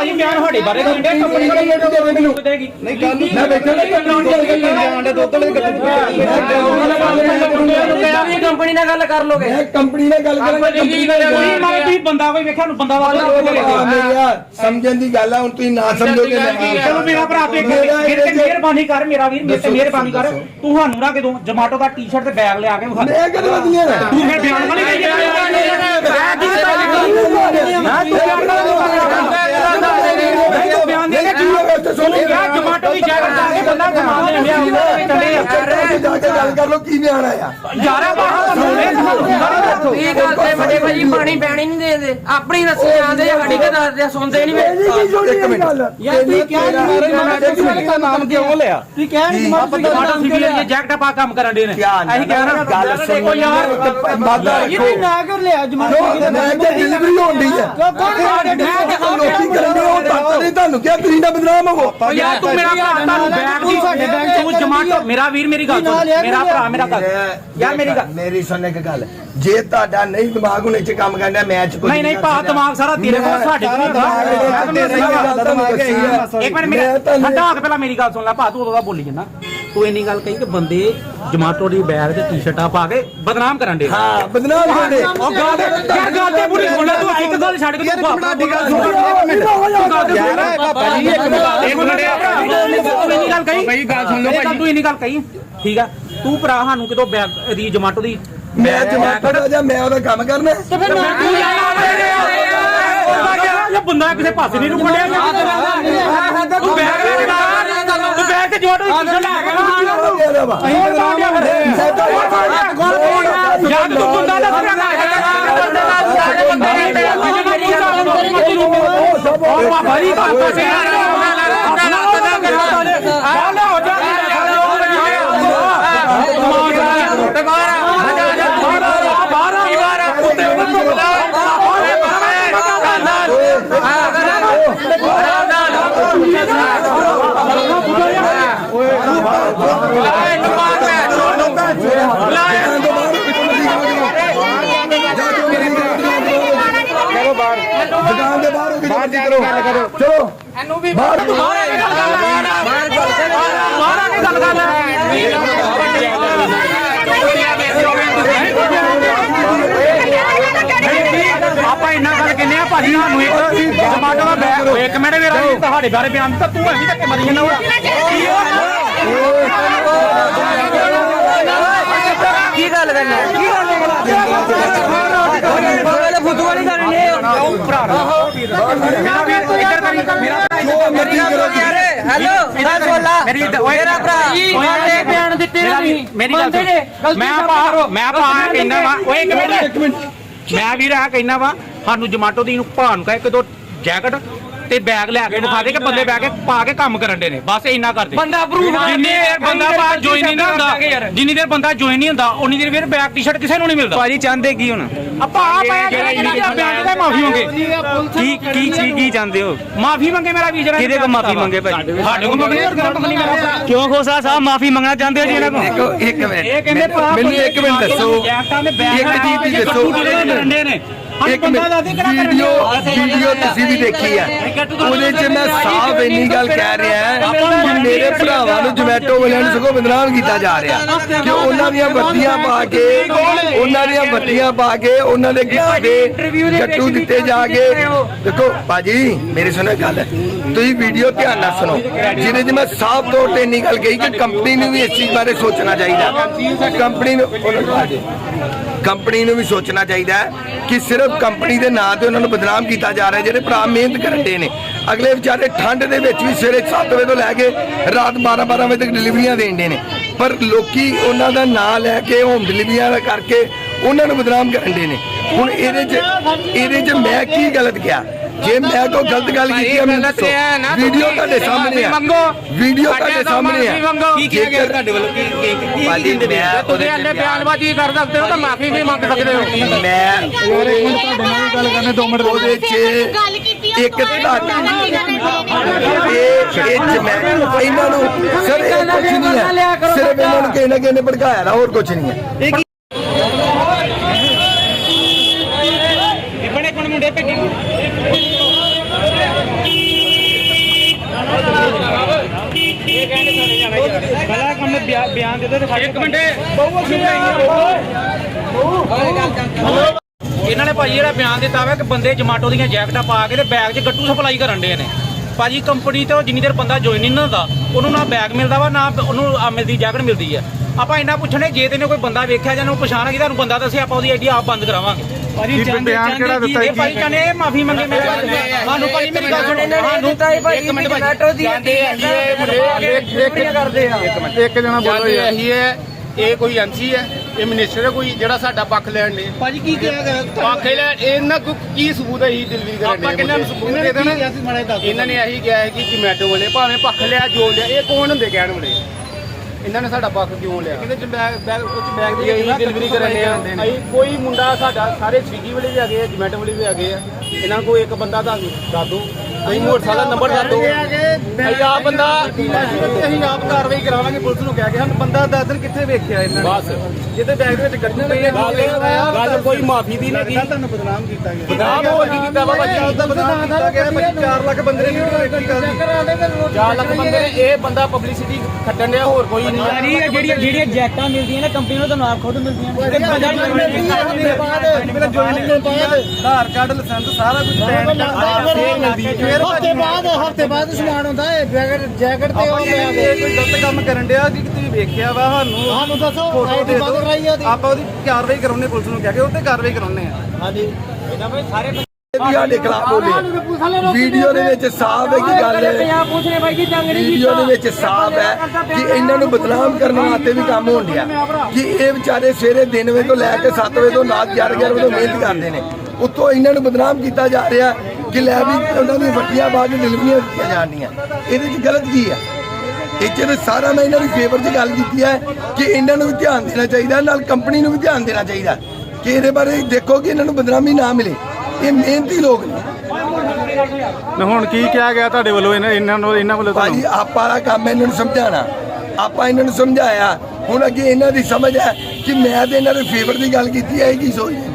ਭਾਜੀ ਬਿਆਨ ਸਾਡੇ ਬਾਰੇ ਦਿੰਦੇ ਕੰਪਨੀ ਵਾਲੇ ਰੇਟ ਦੇ ਮੈਨੂੰ ਦੇਗੀ ਨਹੀਂ ਗੱਲ ਮੈਂ ਬੈਠਾ ਨਹੀਂ ਕੰਪਨੀ ਦੀ ਗੱਲ ਕਰ ਆਂਡੇ ਦੁੱਧ ਵਾਲੇ ਗੱਡੀ ਕੰਪਨੀ ਨਾਲ ਗੱਲ ਕਰ ਲੋਗੇ? ਮੈਂ ਕੰਪਨੀ ਨਾਲ ਗੱਲ ਕਰਾਂਗਾ ਕੰਪਨੀ ਨਾਲ ਕੋਈ ਮਾਰੇ ਤੁਸੀਂ ਬੰਦਾ ਕੋਈ ਵੇਖਿਆ ਨੂੰ ਬੰਦਾ ਵਾਲਾ ਸਮਝਣ ਦੀ ਗੱਲ ਆ ਹੁਣ ਤੁਸੀਂ ਨਾ ਸਮਝੋਗੇ ਚਲੋ ਮੇਰਾ ਭਰਾ ਤੂੰ ਤੇ ਮਿਹਰਬਾਨੀ ਕਰ ਮੇਰਾ ਵੀਰ ਮੇਰੇ ਤੇ ਮਿਹਰਬਾਨੀ ਕਰ। ਤੂੰ ਸਾਨੂੰ ਨਾ ਕਿਦੋਂ ਜਮਾਟੋ ਦਾ ਟੀ-ਸ਼ਰਟ ਤੇ ਬੈਗ ਲਿਆ ਕੇ ਵਿਖਾ ਮੈਂ ਕਦੇ ਨਾ ਤੂੰ ਫਿਰ ਬਿਆਨ ਵਾਲੀ ਗਈ ਬਿਆਨ ਦੇ ਕੇ ਤੂੰ ਕਿਹਾ ਜਮਾਟੋ ਦੀ ਜੈਕਟ ਪਾ ਕੇ ਬੰਦਾ ਕਮਾ ਲੈਂਦਿਆ ਉਹ ਚੱਲੇ ਆ ਜਾ ਕੇ ਗੱਲ ਕਰ ਲੋ ਕੀ ਬਿਆਨ ਆਇਆ ਯਾਰਾ ਬਾਹਰ ਸੁਣੇ ਸਾਨੂੰ ਇਹ ਗੱਲ ਤੇ ਵੱਡੇ ਭਾਜੀ ਪਾਣੀ ਪੈਣੀ ਨਹੀਂ ਦੇਦੇ ਆਪਣੀ ਰੱਸੀ ਆਂਦੇ ਸਾਡੀ ਕੇ ਦੱਸਦੇ ਸੁਣਦੇ ਨਹੀਂ ਵੇ ਇੱਕ ਮਿੰਟ। ਯਾਰ ਤੁਸੀਂ ਕਿਹਾ ਦਾ ਨਾਮ ਕਿਉਂ ਲਿਆ? ਤੁਸੀਂ ਕਹਿ ਜਮਾਟੋ ਸਿਵਲ ਦੀ ਜੈਕਟ ਪਾ ਕੰਮ ਕਰਨ ਦੇ ਨੇ। ਅਸੀਂ ਕਹਿ ਰਹੇ ਗੱਲ ਸੁਣੋ ਯਾਰ ਮਾਦਾ ਰੱਖੋ ਨਾ ਕਿਉਂ ਲਿਆ ਕਿਉਂ? ਮੈਂ ਕਿ ਡਿਲੀਵਰੀ ਹੋਣ ਦੀ ਹੈ ਲੋਕੀ ਕਰਨ ਦੇ ਨਹੀਂ ਤੁਹਾਨੂੰ ਕਿਹਾ ਤੁਸੀਂ ਨਾ ਬਦਨਾਮ ਹੋਵੋ। ਯਾਰ ਤੂੰ ਮੇਰਾ ਭਰਾ ਤੁਹਾਨੂੰ ਬੈਗ ਦੀ ਸਾਡੇ ਬੈਗ ਤੂੰ ਜਮਾਟੋ ਮੇਰਾ ਵੀਰ ਮੇਰੀ ਗੱਲ ਸੁਣ। ਮੇਰਾ ਭਰਾ ਮੇਰਾ ਗੱਲ ਯਾਰ ਮੇਰੀ ਗੱਲ ਮੇਰੀ ਸੁਣ ਇੱਕ ਗੱਲ। ਜੇ ਤੁਹਾਡਾ ਨਹੀਂ ਦਿਮਾਗ ਹੁਣੇ ਚ ਕੰਮ ਕਰਨਾ ਮੈਚ ਕੋਈ ਨਹੀਂ ਨਹੀਂ ਭਾ ਦਿਮਾਗ ਸਾਰਾ ਤੇਰੇ ਕੋਲ ਸਾਡੇ ਕੋਲ ਇੱਕ ਮਿੰਟ ਮੇਰੇ ਹਟਾ ਕੇ ਪਹਿਲਾਂ ਮੇਰੀ ਗੱਲ ਸੁਣ ਲੈ ਭਾ ਤੂੰ ਉਦੋਂ ਦਾ ਬੋਲੀ ਜੰਨਾ। ਤੂੰ ਇੰਨੀ ਗੱਲ ਕਹੀ ਕਿ ਬੰਦੇ ਜਮਾਟੋ ਦੀ ਬੈਗ ਤੇ ਟੀ-ਸ਼ਰਟਾਂ ਪਾ ਕੇ ਬਦਨਾਮ ਕਰਨ ਦੇ ਹਾਂ ਬਦਨਾਮ ਕਰਦੇ ਉਹ ਗੱਲ ਤੇ ਯਾਰ ਗੱਲ ਤੇ ਸੁਣ ਲੈ ਤੂੰ ਇੱਕ ਗੱਲ ਛੱਡ ਕੇ ਤੂੰ ਬਾਪਾ ਗੱਲ ਸੁਣ ਯਾਰ ਪਾਪਾ ਜੀ ਇੱਕ ਇੱਕ ਮਿੰਟ ਤੂੰ ਇੰਨੀ ਗੱਲ ਕਹੀ? ਭਾਈ ਗੱਲ ਸੁਣ ਲਓ ਭਾਈ ਤੂੰ ਇੰਨੀ ਗੱਲ ਕਹੀ? ਠੀਕ ਆ। ਤੂੰ ਭਰਾ ਸਾਨੂੰ ਕਿਤੋਂ ਬੈਗ ਦੀ ਜਮਾਟੋ ਦੀ? ਮੈਂ ਜਮਾਟੋ ਦਾ ਜਾਂ ਮੈਂ ਉਹਦਾ ਕੰਮ ਕਰਨਾ? ਤੇ ਫਿਰ ਮੈਂ ਤੂੰ ਇਹ ਬੰਦਾ ਕਿਸੇ ਪਾਸੇ ਨਹੀਂ ਰੁਕੜਿਆ ਤੂੰ ਬੈਗ ਲੈ ਕੇ ਤੂੰ ਜੋੜ ਲੈ ਕੇ ਯਾਰ ਤੂੰ ਬੰਦਾ ਦੱਸ ਉਹ ਭਾਈ ਬਾਪਾ ਸੇ ਦੁਕਾਨ ਦੇ ਬਾਹਰ ਹੋ ਕੇ ਬਾਹਰ ਕਰੋ ਚਲੋ ਇਹਨੂੰ ਵੀ ਬਾਹਰ ਬਾਹਰ ਆ ਕੇ ਗੱਲ ਕਰ ਆਪਾਂ ਇੰਨਾ ਗੱਲ ਕਹਿੰਦੇ ਆ ਭਾਜੀ? ਸਾਨੂੰ ਇੱਕ ਟਮਾਟਰ ਦਾ ਬੈਗ ਇੱਕ ਮਿੰਟ ਮੇਰਾ ਵੀ ਤੁਹਾਡੇ ਬਾਰੇ ਬਿਆਨ ਦਿੱਤਾ ਤੂੰ ਐਵੇਂ ਧੱਕੇ ਮਾਰੀ ਜਾਂਦਾ ਕੀ ਗੱਲ ਕਰਨਾ? ਕੀ ਗੱਲ ਮੇਰਾ ਹੈਲੋ ਗੱਲ ਮੇਰੀ ਭਰਾ। ਬਿਆਨ ਦਿੱਤੇ ਨਹੀਂ ਮੇਰੀ ਗੱਲ। ਮੈਂ ਕਹਿੰਦਾ ਵਾ। ਓਏ ਇੱਕ ਮਿੰਟ। ਇੱਕ ਮਿੰਟ। ਮੈਂ ਰਹਾ ਕਹਿੰਦਾ ਵਾ। ਸਾਨੂੰ ਜਮਾਟੋ ਦੀ ਨੂੰ ਭਾ ਨੂੰ ਕਹੇ ਕਿ ਦੋ ਜੈਕਟ। ਤੇ ਬੈਗ ਲੈ ਕੇ ਵਿਖਾ ਦੇ ਕਿ ਬੰਦੇ ਬੈ ਕੇ ਪਾ ਕੇ ਕੰਮ ਕਰਨ ਦੇ ਨੇ। ਬਸ ਇੰਨਾ ਕਰਦੇ। ਬੰਦਾ ਆ। ਜਿੰਨੀ ਦੇਰ ਬੰਦਾ ਬਾਹਰ ਜੁਆਇਨ ਨਹੀਂ ਹੁੰਦਾ ਜਿੰਨੀ ਦੇਰ ਬੰਦਾ ਜੁਆਇਨ ਨਹੀਂ ਹੁੰਦਾ ਉਨੀ ਦੇਰ ਫਿਰ ਬੈਗ ਟੀ-ਸ਼ਰਟ ਕਿਸੇ ਨੂੰ ਨਹੀਂ ਮਿਲਦਾ। ਭਾਜੀ ਚਾਹੁੰਦੇ ਕੀ ਹੁਣ? ਆਪਾਂ ਆ ਪਾਇਆ ਜਿਹੜਾ ਬੈਗ ਦਾ ਮਾਫੀ ਮੰਗੇ। ਕੀ ਕੀ ਕੀ ਕੀ ਚਾਹੁੰਦੇ ਹੋ? ਮਾਫੀ ਮੰਗੇ ਮੇਰਾ ਵੀਰ ਕਿਹਦੇ ਕੋਲ ਮਾਫੀ ਮੰਗੇ ਭਾਈ ਸਾਡੇ ਕੋਲ ਮੰਗਣੀ ਹੋਰ ਗਲਤ ਮੰਗਣੀ ਮੇਰਾ ਕਿਉਂ ਖੋਸਾ ਸਾਹਿਬ ਮਾਫੀ ਮੰਗਣਾ ਚਾਹੁੰਦੇ ਹੋ ਜੀ ਇਹਨਾਂ ਕੋਲ? ਦੇਖੋ ਇੱਕ ਮਿੰਟ। ਇਹ ਕਹਿੰਦੇ ਮੈਨੂੰ ਇੱਕ ਮਿੰਟ ਦੱਸੋ। ਜੈਕਟਾਂ ਦੇ ਬੈਗ ਇੱਕ ਚੀਜ਼ ਦੀ ਦੱਸੋ। ਡੰਡੇ ਨੇ। ਇੱਕ ਮਿੰਟ। ਵੀਡੀਓ ਵੀਡੀਓ ਤੁਸੀਂ ਵੀ ਦੇਖੀ ਆ ਉਹਦੇ 'ਚ ਮੈਂ ਸਾਫ਼ ਇੰਨੀ ਗੱਲ ਕਹਿ ਰਿਹਾ ਕਿ ਮੇਰੇ ਭਰਾਵਾਂ ਨੂੰ ਜਮੈਟੋ ਵਾਲਿਆਂ ਨੂੰ ਸਗੋਂ ਬਦਨਾਮ ਕੀਤਾ ਜਾ ਰਿਹਾ। ਕਿ ਉਹਨਾਂ ਦੀਆਂ ਬੱਤੀਆਂ ਪਾ ਕੇ ਉਹਨਾਂ ਦੀਆਂ ਬੱਤੀਆਂ ਪਾ ਕੇ ਉਹਨਾਂ ਦੇ ਗਿੱਟੇ ਗੱਟੂ ਦਿੱਤੇ ਜਾ ਕੇ ਦੇਖੋ ਬਾਜੀ ਮੇਰੀ ਸੁਣੋ ਗੱਲ। ਤੁਸੀਂ ਵੀਡੀਓ ਧਿਆਨ ਨਾਲ ਸੁਣੋ। ਜਿਹਦੇ 'ਚ ਮੈਂ ਸਾਫ਼ ਤੌਰ ਤੇ ਇੰਨੀ ਗੱਲ ਕਹੀ ਕਿ ਕੰਪਨੀ ਨੂੰ ਵੀ ਇਸ ਚੀਜ਼ ਬਾਰੇ ਸੋਚਣਾ ਚਾਹੀਦਾ। ਕੰਪਨੀ ਨੂੰ ਕੰਪਨੀ ਨੂੰ ਵੀ ਸੋਚਣਾ ਚਾਹੀਦਾ ਹੈ ਕਿ ਸਿਰਫ ਕੰਪਨੀ ਦੇ ਨਾਂ ਤੇ ਉਹਨਾਂ ਨੂੰ ਬਦਨਾਮ ਕੀਤਾ ਜਾ ਰਿਹਾ ਜਿਹੜੇ ਭਰਾ ਮਿਹਨਤ ਕਰਨ ਕਰਦੇ ਨੇ। ਅਗਲੇ ਵਿਚਾਰੇ ਠੰਡ ਦੇ ਵਿੱਚ ਵੀ ਸਵੇਰੇ 7 ਵਜੇ ਤੋਂ ਲੈ ਕੇ ਰਾਤ 12 12 ਵਜੇ ਤੱਕ ਡਿਲੀਵਰੀਆਂ ਦੇਣ ਦੇਣਦੇ ਨੇ। ਪਰ ਲੋਕੀ ਉਹਨਾਂ ਦਾ ਨਾਂ ਲੈ ਕੇ ਹੋਮ ਡਿਲੀਵਰੀਆਂ ਕਰਕੇ ਉਹਨਾਂ ਨੂੰ ਬਦਨਾਮ ਕਰਨ ਕਰਦੇ ਨੇ। ਹੁਣ ਇਹਦੇ 'ਚ ਇਹਦੇ 'ਚ ਮੈਂ ਕੀ ਗਲਤ ਕਿਹਾ? ਜੇ ਮੈਂ ਕੋਈ ਗਲਤ ਗੱਲ ਕੀਤੀ ਹੈ ਮੈਨੂੰ ਵੀਡੀਓ ਤੁਹਾਡੇ ਸਾਹਮਣੇ ਆ। ਵੀਡੀਓ ਤੁਹਾਡੇ ਸਾਹਮਣੇ ਆ। ਕੀ ਕਿਹਾ ਗਿਆ ਤੁਹਾਡੇ ਵੱਲੋਂ? ਕੀ ਕੀ ਕੀ ਬਾਜੀ ਮੈਂ ਉਹਦੇ ਬਿਆਨ- ਬਿਆਨਬਾਜ਼ੀ ਕਰ ਸਕਦੇ ਹੋ ਤਾਂ ਮਾਫੀ ਵੀ ਮੰਗ ਸਕਦੇ ਹੋ। ਮੈਂ ਗੱਲ ਕਰਨੇ 2 ਮਿੰਟ ਉਹਦੇ 'ਚ ਗੱਲ ਕੀਤੀ ਆ, ਇੱਕ ਤੁਹਾਡੇ ਨਾਲ ਇਹ ਮੈਂ ਇਹਨਾਂ ਨੂੰ ਸਰ ਇਹ ਕੁਝ ਨਹੀਂ ਹੈ। ਸਿਰਫ ਇਹਨਾਂ ਨੂੰ ਕਿਸੇ ਨਾ ਕਿਸੇ ਨੇ ਭੜਕਾਇਆ ਹੋਰ ਕੁਝ ਨਹੀਂ ਹੈ ਬਣੇ ਕੋਣ ਮੁੰਡੇ ਭੇਜੀ ਬਿਆਨ ਦੇ ਦੇ ਇੱਕ ਮਿੰਟ। ਇਹਨਾਂ ਨੇ ਭਾਜੀ ਜਿਹੜਾ ਬਿਆਨ ਦਿੱਤਾ ਵਾ ਕਿ ਬੰਦੇ ਜਮਾਟੋ ਦੀਆਂ ਜੈਕਟਾਂ ਪਾ ਕੇ ਤੇ ਬੈਗ 'ਚ ਗੱਟੂ ਸਪਲਾਈ ਕਰਨ ਦੇ ਨੇ। ਭਾਜੀ ਕੰਪਨੀ ਤੋਂ ਜਿੰਨੀ ਦੇਰ ਬੰਦਾ ਜੁਆਇਨ ਨਹੀਂ ਨਾ ਹੁੰਦਾ ਉਹਨੂੰ ਨਾ ਬੈਗ ਮਿਲਦਾ ਵਾ ਨਾ ਉਹਨੂੰ ਆ ਮਿਲਦੀ ਜੈਕਟ ਮਿਲਦੀ ਆ ਆਪਾਂ ਇੰਨਾ ਪੁੱਛਣੇ ਜੇ ਤੈਨੂੰ ਕੋਈ ਬੰਦਾ ਵੇਖਿਆ ਜਾਂ ਉਹਨੂੰ ਪਛਾਣ ਆ ਕਿ ਤੁਹਾਨੂੰ ਬੰਦਾ ਦੱਸੇ ਆਪਾਂ ਉਹਦੀ ਆਈਡੀ ਆਪ ਬੰਦ ਕਰਾਵਾਂਗੇ। ਭਾਜੀ ਚਾਹੁੰਦੇ ਬਿਆਨ ਕਿਹੜਾ ਦਿੱਤਾ ਇਹ ਭਾਈ ਕਹਿੰਦੇ ਇਹ ਮਾਫੀ ਮੰਗੇ ਮੇਰੇ ਕੋਲ ਸਾਨੂੰ ਭਾਜੀ ਮੇਰੀ ਗੱਲ ਸੁਣੋ। ਇਹਨਾਂ ਨੇ ਸਾਨੂੰ ਦਿੱਤਾ ਹੀ ਭਾਈ ਜਮੈਟੋ ਦੀ ਕਰਦੇ ਆ। ਇੱਕ ਜਣਾ ਬੋਲੋ ਜਾਂਦੇ ਇਹੀ ਇਹ ਕੋਈ ਐਮਸੀ ਹੈ? ਇਹ ਮਿਨਿਸਟਰ ਕੋਈ ਜਿਹੜਾ ਸਾਡਾ ਪੱਖ ਲੈਣ ਨੇ ਭਾਜੀ ਕੀ ਕਿਹਾ ਗਿਆ? ਪੱਖ ਲੈਣ ਇਹਨਾਂ ਕੋ ਕੀ ਸਬੂਤ ਹੈ ਹੀ ਦਿੱਲੀ ਕਰਨ ਆਪਾਂ ਕਿੰਨਾ ਨੂੰ ਸਬੂਤ ਦੇ ਦੇਣਾ? ਇਹਨਾਂ ਨੇ ਇਹੀ ਕਿਹਾ ਹੈ ਕਿ ਜਮੈਟੋ ਵਾਲੇ ਭਾਵੇਂ ਪੱਖ ਲਿਆ ਜੋ ਲਿਆ ਇਹ ਕੌਣ ਹੁੰਦੇ ਕਹਿਣ ਵਾਲੇ? ਇਹਨਾਂ ਨੇ ਸਾਡਾ ਪੱਖ ਕਿਉਂ ਲਿਆ? ਕਹਿੰਦੇ ਬੈਗ ਬੈਗ ਕੁਝ ਬੈਗ ਅਸੀਂ ਇਹੀ ਡਿਲੀਵਰੀ ਕਰਨ ਦੇ ਆ ਅਸੀਂ ਕੋਈ ਮੁੰਡਾ ਸਾਡਾ ਸਾਰੇ ਸਵੀਗੀ ਵਾਲੇ ਵੀ ਹੈਗੇ ਆ ਜਮੈਟੋ ਵਾਲੇ ਵੀ ਹੈਗੇ ਆ। ਇਹਨਾਂ ਕੋਈ ਇੱਕ ਬੰਦਾ ਦਾ ਦੱਸ ਦਿਓ ਅਸੀਂ ਮੋਟਰਸਾਈਕਲ ਦਾ ਨੰਬਰ ਦੱਸ ਦਿਓ। ਅਸੀਂ ਆਪ ਬੰਦਾ ਅਸੀਂ ਆਪ ਕਾਰਵਾਈ ਕਰਾਵਾਂਗੇ ਪੁਲਿਸ ਨੂੰ ਕਹਿ ਕੇ। ਸਾਨੂੰ ਬੰਦਾ ਦੱਸ ਦਿਨ ਕਿੱਥੇ ਵੇਖਿਆ ਇਹਨਾਂ ਬਸ। ਜਿੱਤੇ ਬੈਗ ਦੇ ਵਿੱਚ ਗੱਡੀ ਪਈ ਹੈ ਗੱਲ ਗੱਲ ਕੋਈ ਮਾਫੀ ਦੀ ਨਹੀਂ ਗੀ ਤੁਹਾਨੂੰ ਬਦਨਾਮ ਕੀਤਾ ਗਿਆ। ਬਦਨਾਮ ਹੋਰ ਕੀ ਕੀਤਾ ਬਾਬਾ ਜੀ ਉਹਦਾ ਬਦਨਾਮ ਕੀਤਾ ਗਿਆ। ਭਾਜੀ 4 ਲੱਖ ਬੰਦੇ ਨੇ ਵੀਡੀਓ ਵੇਖੀ ਗੱਲ 4 ਲੱਖ ਬੰਦੇ ਨੇ ਇਹ ਬੰਦਾ ਪਬਲਿਸਿਟੀ ਖੱਟਣ ਡਿਆ ਹੋਰ ਕੋਈ ਨਹੀਂ। ਯਾਰੀ ਜਿਹੜੀਆਂ ਜਿਹੜੀਆਂ ਜੈਕਟਾਂ ਮਿਲਦੀਆਂ ਨੇ ਕੰਪਨੀ ਨੂੰ ਤੁਹਾਨੂੰ ਆਪ ਖੁਦ ਮਿਲਦੀਆਂ ਨੇ। ਜੁਆਇਨਿੰਗ ਦੇ ਬਾਅਦ ਆਧਾਰ ਕਾਰਡ ਲਾਇਸੈਂਸ ਸਾਰਾ ਕੁਝ ਹਫ਼ਤੇ ਬਾਅਦ ਹਫ਼ਤੇ ਬਾਅਦ ਸਮਾਨ ਹੁੰਦਾ ਹੈ ਜੈਕਟ ਜੈਕਟ ਤੇ ਉਹ ਇਹ ਕੋਈ ਗਲਤ ਕੰਮ ਕਰਨ ਡਿਆ ਕਿ ਤੁਸੀਂ ਵੇਖਿਆ ਵਾ ਸਾਨੂੰ? ਸਾਨੂੰ ਦੱਸੋ ਫੋਟੋ ਦੇ ਦਿਓ। ਆਪਾਂ ਉਹਦੀ ਕਾਰਵਾਈ ਕਰਾਉਣੇ ਪੁਲਿਸ ਨੂੰ ਕਹਿ ਕੇ ਉਹ ਤੇ ਕਾਰਵਾਈ ਕਰਾਉਣੇ ਆ ਵੀ ਸਾਡੇ ਖਿਲਾਫ ਬੋਲੇ। ਵੀਡੀਓ ਦੇ ਵਿੱਚ ਸਾਫ਼ ਹੈ ਕਿ ਗੱਲ ਹੈ ਪੰਜਾਬ ਪੁਲਿਸ ਨੇ ਭਾਈ ਜੀ ਜੰਗ ਨਹੀਂ ਵੀਡੀਓ ਦੇ ਵਿੱਚ ਸਾਫ਼ ਹੈ ਕਿ ਇਹਨਾਂ ਨੂੰ ਬਦਨਾਮ ਕਰਨ ਵਾਸਤੇ ਵੀ ਕੰਮ ਹੋਣ ਡਿਆ। ਕਿ ਇਹ ਵਿਚਾਰੇ ਸਵੇਰੇ ਦਿਨ ਵਜੇ ਤੋਂ ਲੈ ਕੇ 7 ਵਜੇ ਤੋਂ ਰਾਤ 11 11 ਵਜੇ ਤੋਂ ਮਿਹਨਤ ਕਰਦੇ ਨੇ। ਉੱਤੋਂ ਇਹਨਾਂ ਨੂੰ ਬਦਨਾਮ ਕੀਤਾ ਜਾ ਰਿਹਾ। ਕਿ ਲੈ ਵੀ ਉਹਨਾਂ ਦੀ ਵੱਟੀਆਂ ਬਾਅਦ ਡਿਲੀਵਰੀਆਂ ਦਿੱਤੀਆਂ ਜਾਣੀਆਂ। ਇਹਦੇ 'ਚ ਗਲਤ ਕੀ ਹੈ 'ਚ ਤਾਂ ਸਾਰਾ ਮੈਂ ਇਹਨਾਂ ਦੀ ਫੇਵਰ 'ਚ ਗੱਲ ਕੀਤੀ ਹੈ ਕਿ ਇਹਨਾਂ ਨੂੰ ਵੀ ਧਿਆਨ ਦੇਣਾ ਚਾਹੀਦਾ ਨਾਲ ਕੰਪਨੀ ਨੂੰ ਵੀ ਧਿਆਨ ਦੇਣਾ ਚਾਹੀਦਾ ਕਿ ਇਹਦੇ ਬਾਰੇ ਦੇਖੋ ਕਿ ਇਹਨਾਂ ਨੂੰ ਬਦਨਾਮੀ ਨਾ ਮਿਲੇ। ਇਹ ਮਿਹਨਤੀ ਲੋਕ ਨੇ। ਨਾ ਹੁਣ ਕੀ ਕਿਹਾ ਗਿਆ ਤੁਹਾਡੇ ਵੱਲੋਂ? ਇਹਨਾਂ ਇਹਨਾਂ ਨੂੰ ਇਹਨਾਂ ਵੱਲੋਂ ਭਾਜੀ ਆਪਾਂ ਦਾ ਕੰਮ ਇਹਨਾਂ ਨੂੰ ਸਮਝਾਉਣਾ। ਆਪਾਂ ਇਹਨਾਂ ਨੂੰ ਸਮਝਾਇਆ। ਹੁਣ ਅੱਗੇ ਇਹਨਾਂ ਦੀ ਸਮਝ ਹੈ ਕਿ ਮੈਂ ਤੇ ਇਹਨਾਂ ਦੇ ਫੇਵਰ ਦੀ ਗੱਲ ਕੀਤੀ ਹੈ ਇਹ ਕੀ ਸੋਚਦੇ